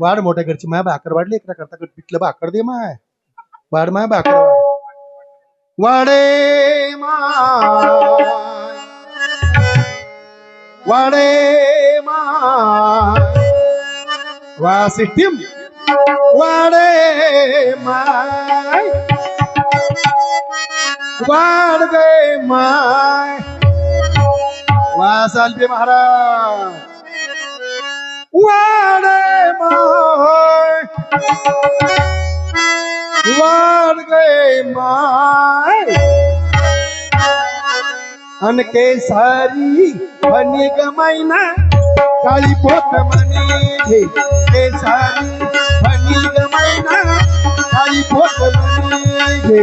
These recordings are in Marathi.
वाढ मोठ्या घरची माया भाकर वाढ लेकरा करता पिठलं भाकर दे माय वाड माय भाकर वाडे वाडे माय वाडे माय वाढ गे माय वासाल Maharaj where am I? Where am I? अनके सारी बनी गमाइना काली पोत मनी थे के सारी बनी गमाइना काली पोत मनी थे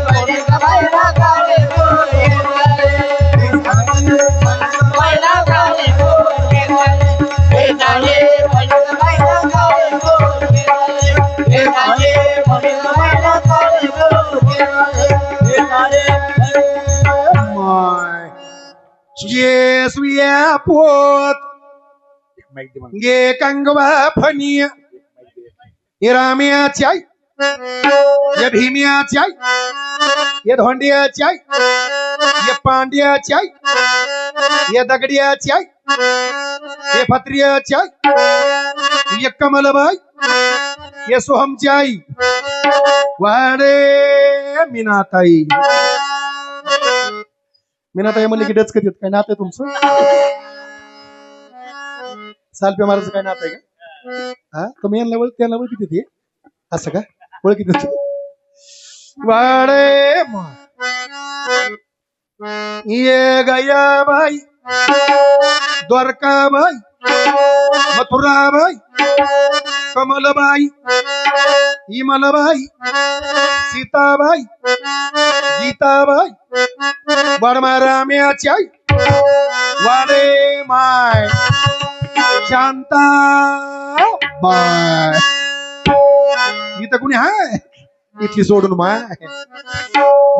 Yes, we are both. Ye kangwa phaniya. Ye ramiya chai. ये भीमिया चाय ये धोंडिया चाय ये पांडिया चाय ये दगड़िया चाय ये फत्रिया चाय ये कमल भाई ये सोहम चाय वारे मिनाताई मीनाताई म्हणले की डचकत येत काय नातं आहे तुमचं सालपे महाराज है नातं आहे का हा तुम्ही का वाडे ये गया भाई द्वारका भाई मथुरा भाई कमल भाई हिमल भाई सीता भाई गीता भाई वर्मा रामे अचाई वाले माय शांता माय गीता कुणी है इतनी सोडून माय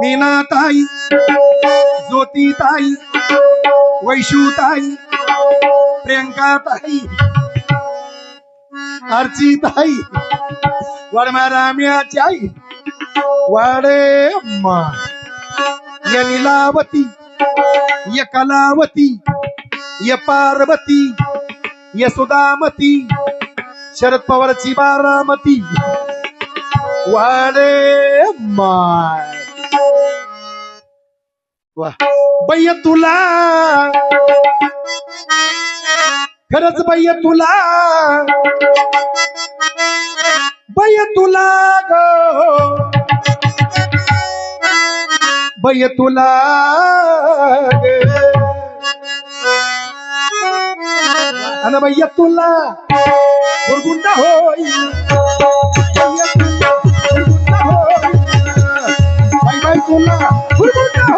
मीना ताई ज्योति ताई वैशु ताई प्रियंका ताई अर्चिताई वर्मा रामिया चाई वाड़े अम्मा ये लीलावती ये कलावती ये पार्वती ये सुदामती शरद पवार शिवारामती वाड़े अम्मा वाह भैया तुला खरंच बाय तुला बाय तुला ग बाय तुला अन बाय तुला होई बाय तुला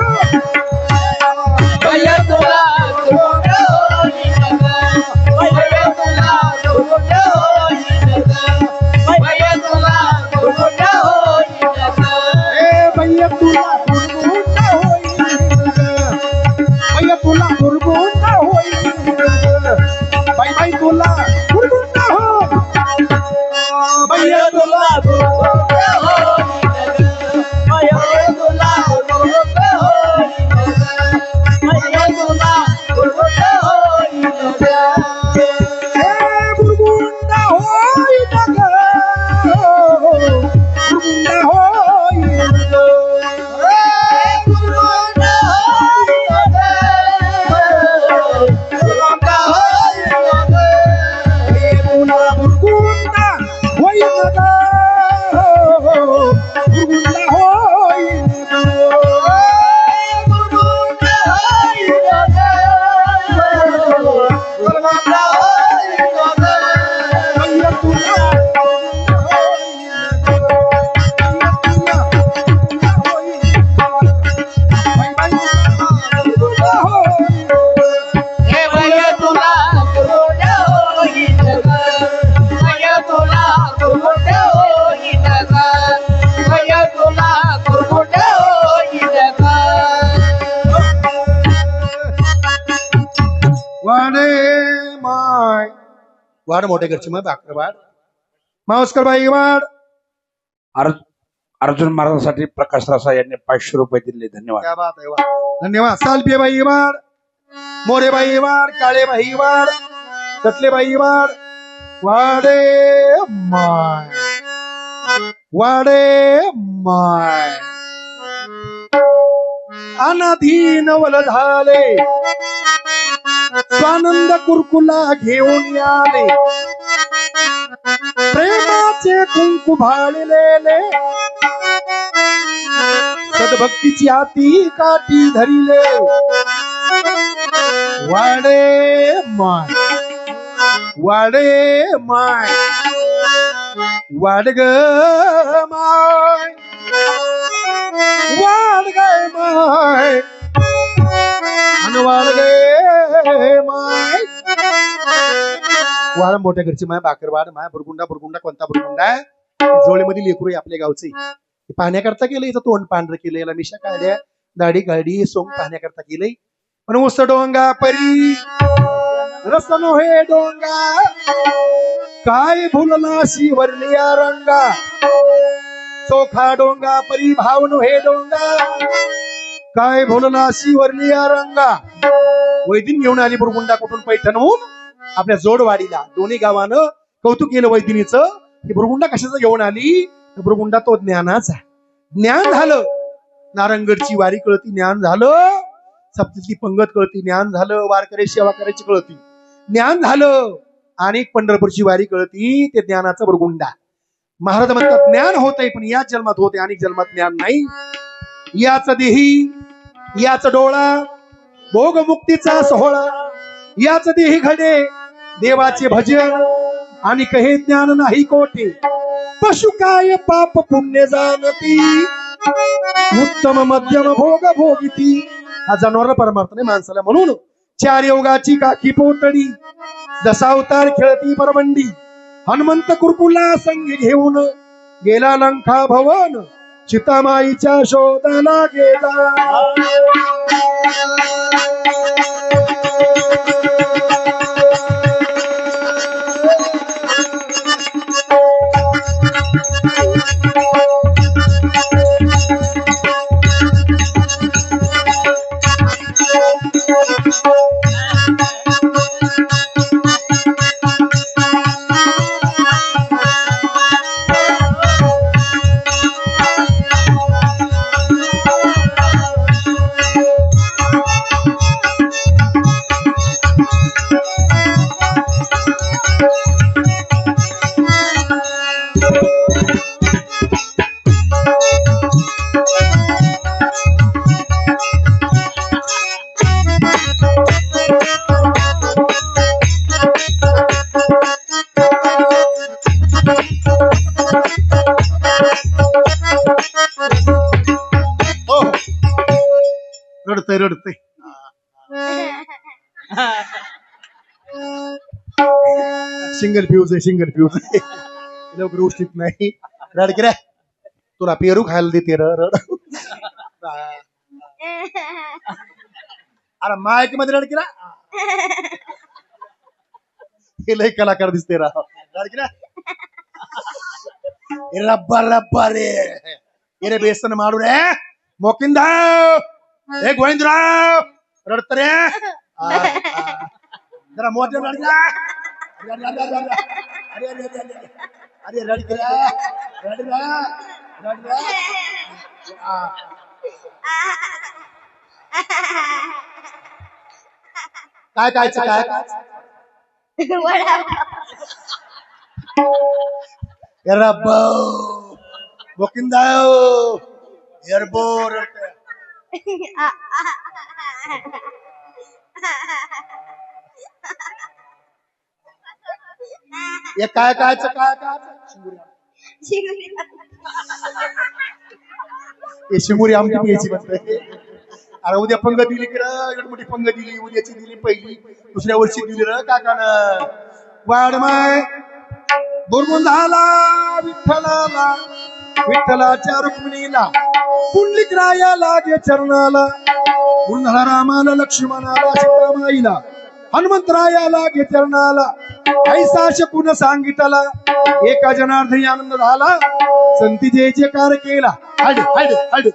वाढ मोठे घरची मग भाकर वाढ मावस्कर बाई वाढ अर्जुन महाराजांसाठी प्रकाश रासा यांनी पाचशे रुपये दिले धन्यवाद धन्यवाद सालपे बाई वाढ मोरे बाई वाढ काळे बाई वाढ कटले बाई वाढ वाडे माय वाडे माय अनाधीन वल झाले स्वानंद कुरकुला घेऊन आले प्रेमाचे कुंकू भाळलेले सद्भक्तीची आती काठी धरिले वाडे माय वाडे माय वाड ग माय वा मोठ्या घरची माय बाकरवाड माय बुरगुंडा बुरगुंडा कोणता बुरगुंडा जोळीमधील लेकरू आहे आपल्या गावचे पाहण्याकरता केलं इथं तोंड पांढरं केलं याला मिशा काढल्या दाढी गाडी सोंग पाहण्याकरता केलंय पण उस डोंगा परी रस हे डोंगा काय भुलला शिवरल्या रंगा चोखा डोंगा परी भाव नोहे डोंगा काय भुलला वरलिया रंगा वैदिन घेऊन आली बुरगुंडा कुठून पैठणहून आपल्या जोडवाडीला दोन्ही गावानं कौतुक केलं वैदिनीचं की भ्रुगुंडा कशाचं घेऊन आली तर तो ज्ञानाचा ज्ञान झालं नारंगडची वारी कळती ज्ञान झालं सप्तीतली पंगत कळती ज्ञान झालं वारकरी सेवा करायची कळती ज्ञान झालं आणि पंढरपूरची वारी कळती ते ज्ञानाचा भुरगुंडा महाराज म्हणतात ज्ञान होतंय पण याच जन्मात होते अनेक जन्मात ज्ञान नाही याच देही याच डोळा भोगमुक्तीचा सोहळा याच देही घडे देवाचे भजन आणि कहे ज्ञान नाही कोठे पशु काय पाप पुण्य जाणती उत्तम मध्यम भोग भोगिती हा जनावर परमार्थ नाही माणसाला म्हणून चार योगाची काकी पोतडी दसावतार खेळती परवंडी हनुमंत कुरकुला संघ घेऊन गेला लंका भवन चितामाईच्या शोधाला गेला रडते सिंगल फ्यूज आहे सिंगल फ्यूज आहे लवकर उष्टीत नाही रड किरे तुला पेरू खायला देते रड अरे मायक मध्ये रड किरा हे लय कलाकार दिसते राव रड ये रे बेसन मारू रे मोकिंदा eh gue Indra Rotter ya Indra mau ada lagi ada ada ada ada ada ada ada ada ada ada ada ada ada ada ada ada ada ada काय काय काय काय रब्बो गोकिंदायो एरबो रे हे काय काय काय आमची प्यायची म्हणते अरे उद्या पंग दिली की मोठी पंग दिली उद्याची दिली पहिली दुसऱ्या वर्षी दिली र वाड वाडमाय बोलून झाला विठ्ठलाला विठ्ठलाच्या रुक्मिणीला पुंडलिक राया लागे चरणाला पुन्हा रामाला लक्ष्मणाला सीतामाईला हनुमंतराया लागे चरणाला ऐसा शकुन सांगितला एका जनार्दनी आनंद झाला संती जे जे कार केला हळद हळद हळद